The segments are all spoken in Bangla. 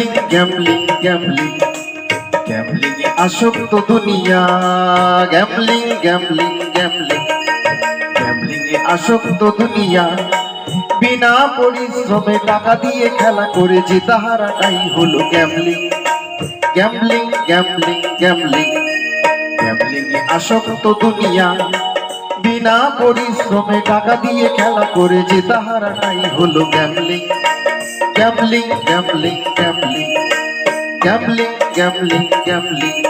Gambling gambling gambling gambling আসক্ত দুনিয়া। গ্যামলিং গ্যামলিং গ্যামলিং গ্যামলিং আসক্ত দুনিয়া। বিনা পরিশ্রমে টাকা দিয়ে খেলা করে যে তাহারাটাই হলো gambling gambling gambling gambling gambling আসক্ত দুনিয়া। বিনা পরিশ্রমে টাকা দিয়ে খেলা করে যে তাহারাটাই হলো gambling gambling gambling gambling gambling gambling gambling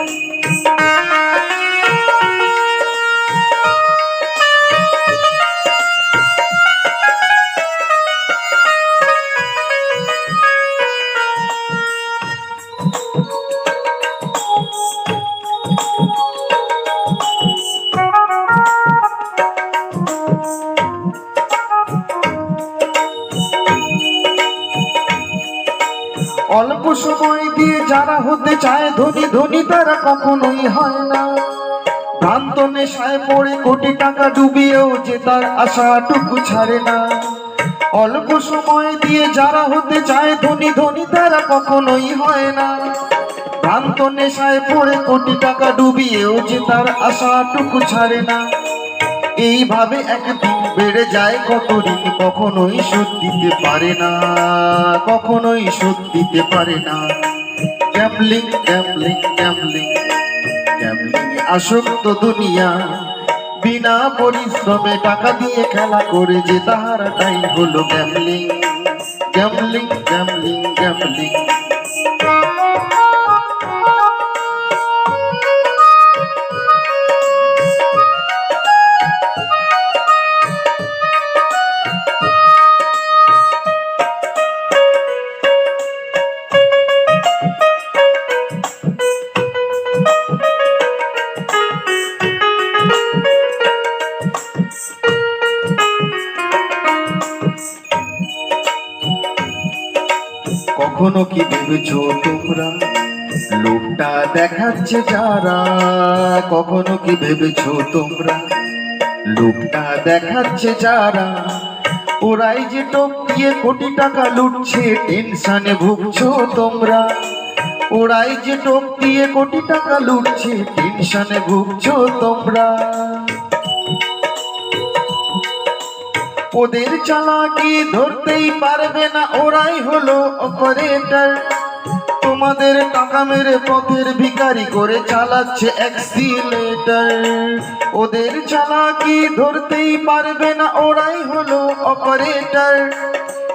অল্প সময় দিয়ে যারা হতে চায় ধনী ধনী তারা কখনোই হয় না। ভ্রান্ত নেশায় পড়ে কোটি টাকা ডুবিয়েও যে তার আশাটুকু ছাড়ে না। অল্প সময় দিয়ে যারা হতে চায় ধনী ধনী তারা কখনোই হয় না। ভ্রান্ত নেশায় পড়ে কোটি টাকা ডুবিয়েও যে তার আশাটুকু ছাড়ে না। এইভাবে একদিন বেড়ে যায় কত কখনোই শোধ দিতে পারে না, কখনোই শোধ দিতে পারে না। গ্যামলিং গ্যামলিং গ্যামলিং গ্যামলিং আসক্ত দুনিয়া। বিনা পরিশ্রমে টাকা দিয়ে খেলা করে যে তাহারাটাই হলো গ্যামলিং। Gambling gambling gambling. কখনো কি ভেবেছো তোমরা? লোকটা দেখাচ্ছে যারা, কখনো কি ভেবেছো তোমরা? লোকটা দেখাচ্ছে যারা, ওরাই যে টোপ দিয়ে কোটি টাকা লুটছে, টেনশনে ভুগছো তোমরা? ওরাই যে টোপ দিয়ে কোটি টাকা লুটছে, টেনশনে ভুগছো তোমরা? ওদের চালাকি ধরতেই পারবে না, ওরাই হলো অপারেটর তোমাদের টাকা মেরে পথের ভিকারি করে চালাচ্ছে অ্যাক্সিলেটর ওদের চালাকি ধরতেই পারবে না, ওরাই হলো অপারেটর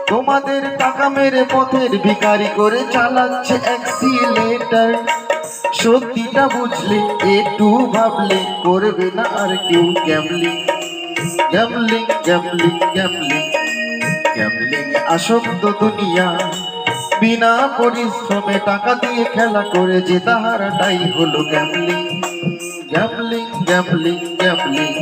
তোমাদের টাকা মেরে পথের ভিকারি করে চালাচ্ছে অ্যাক্সিলেটর সত্যিটা বুঝলে, একটু ভাবলে করবে না আর কেউ gambling gambling gambling gambling gambling আসক্ত দুনিয়া। বিনা পরিশ্রমে টাকা দিয়ে খেলা করে যে তাহারাটাই হলো গ্যামলিং গ্যামলিং গ্যামলিং গ্যামলিং